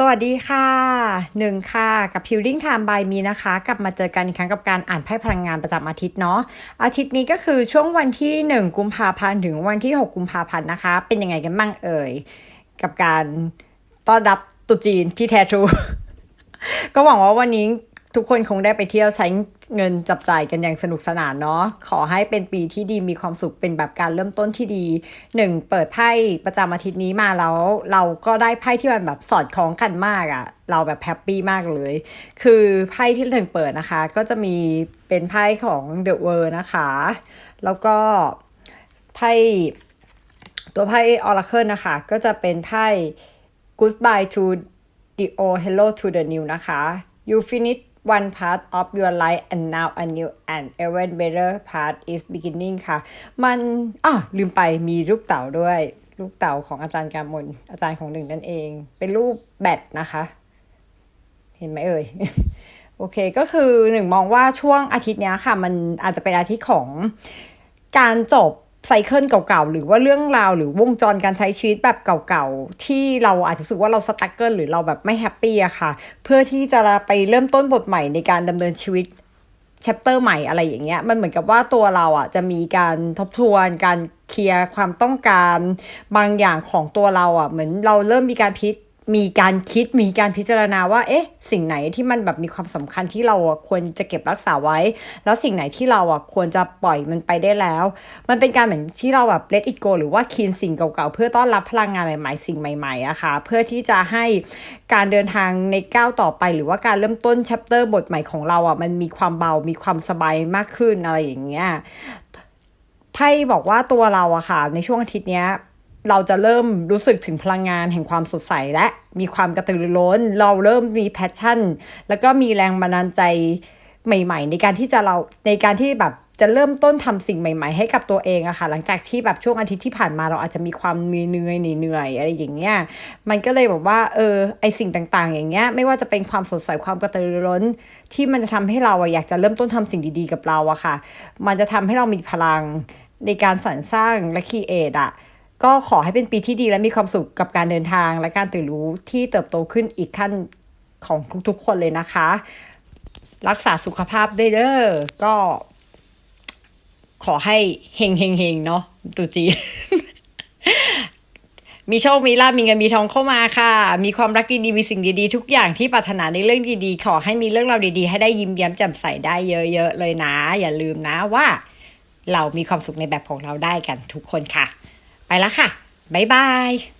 สวัสดีค่ะหนึ่งค่ะกับ Healing Time by มีนะคะ กลับมาเจอกันอีกครั้งกับการอ่านไพ่พลังงานประจำอาทิตย์เนาะอาทิตย์นี้ก็คือช่วงวันที่ 1 กุมภาพันธ์ถึงวันที่ 6 กุมภาพันธ์นะคะ เป็นยังไงกันบ้างเอ่ย กับการต้อนรับตุจีนที่แท้ทรู ก็หวังว่าวันนี้ ทุกคนคงได้ไปเที่ยวใช้เงินจับจ่ายกันอย่างสนุกสนานเนาะ ขอให้เป็นปีที่ดีมีความสุขเป็นแบบการเริ่มต้นที่ดีหนึ่งเปิดไพ่ประจำอาทิตย์นี้มาแล้ว เราก็ได้ไพ่ที่มันแบบสอดคล้องกันมากอะ่ะ เราแบบแฮปปี้มากเลย คือไพ่ที่ถึงเปิดนะคะ ก็จะมีเป็นไพ่ของ The World นะคะ แล้วก็ไพ่ตัวไพ่ Oracle นะคะ ก็จะเป็นไพ่ Goodbye to the old Hello to the new นะคะ You finish one part of your life and now a new and even better part is beginning ค่ะ มันอะลืมไปมีลูกเต๋าด้วย ลูกเต๋าของอาจารย์กามนอาจารย์ของหนึ่งนั่นเอง เป็นรูปแบตนะคะ เห็นไหมเอ่ยโอเคก็คือหนึ่งมองว่าช่วงอาทิตย์นี้ค่ะ มันอาจจะเป็นอาทิตย์ของการจบ ไซเคิลเก่าๆ หรือว่าเรื่องราวหรือวงจรการใช้ชีวิตแบบเก่าๆ ที่เราอาจจะรู้สึกว่าเราสตั๊กเกิลหรือเราแบบไม่แฮปปี้อะค่ะ เพื่อที่จะไปเริ่มต้นบทใหม่ในการดำเนินชีวิตแชปเตอร์ใหม่อะไรอย่างเงี้ยมันเหมือนกับว่าตัวเราอะจะมีการทบทวนการเคลียร์ความต้องการบางอย่างของตัวเราอะเหมือนเราเริ่มมีการพิ มีการคิดมีการพิจารณาว่า เอ๊ะ สิ่งไหนที่มันแบบมีความสำคัญที่เราอะควรจะเก็บรักษาไว้ แล้วสิ่งไหนที่เราอะควรจะปล่อยมันไปได้แล้ว มันเป็นการเหมือนที่เราแบบ let it go หรือว่าคีนสิ่งเก่าๆ เพื่อต้อนรับพลังงานใหม่ๆ สิ่งใหม่ๆอะค่ะ เพื่อที่จะให้การเดินทางในก้าวต่อไป หรือว่าการเริ่มต้น chapter บทใหม่ของเราอะมันมีความเบา มีความสบายมากขึ้นอะไรอย่างเงี้ยไพ่บอกว่าตัวเราอะค่ะ ในช่วงอาทิตย์เนี้ย เราจะเริ่มรู้สึกถึงพลังงานแห่งความสดใสและมีความกระตือรือร้น เราเริ่มมีแพชชั่น แล้วก็มีแรงบันดาลใจใหม่ ๆ ในการที่จะเราในการที่แบบจะเริ่มต้นทำสิ่งใหม่ ๆ ให้กับตัวเองอะค่ะหลังจากที่แบบช่วงอาทิตย์ที่ผ่านมาเราอาจจะมีความเหนื่อยๆเหนื่อยๆอะไรอย่างเงี้ยมันก็เลยแบบว่าเออไอสิ่งต่างๆ อย่างเงี้ยไม่ว่าจะเป็นความสดใสความกระตือรือร้น ที่มันจะทำให้เราอะอยากจะเริ่มต้นทำสิ่งดีๆกับเราอะค่ะ มันจะทำให้เรามีพลังในการสรรสร้างและคีเอทอะ ก็ขอให้เป็นปีที่ดีและมีความสุขกับการเดินทาง และการตื่นรู้ที่เติบโตขึ้นอีกขั้นของทุกๆคนเลยนะคะ รักษาสุขภาพได้เด้อก็ ขอให้เฮงเฮงเฮงเนาะตุจี มีโชค มีลาภมีเงินมีทองเข้ามาค่ะ มีความรักดีๆมีสิ่งดีๆ ทุกอย่างที่ปรารถนาในเรื่องดีๆ ขอให้มีเรื่องราวดีๆ ให้ได้ยิ้มแย้มแจ่มใสได้เยอะๆเลยนะ อย่าลืมนะว่า เรามีความสุขในแบบของเราได้กันทุกคนค่ะ ไปแล้วค่ะ บ๊ายบาย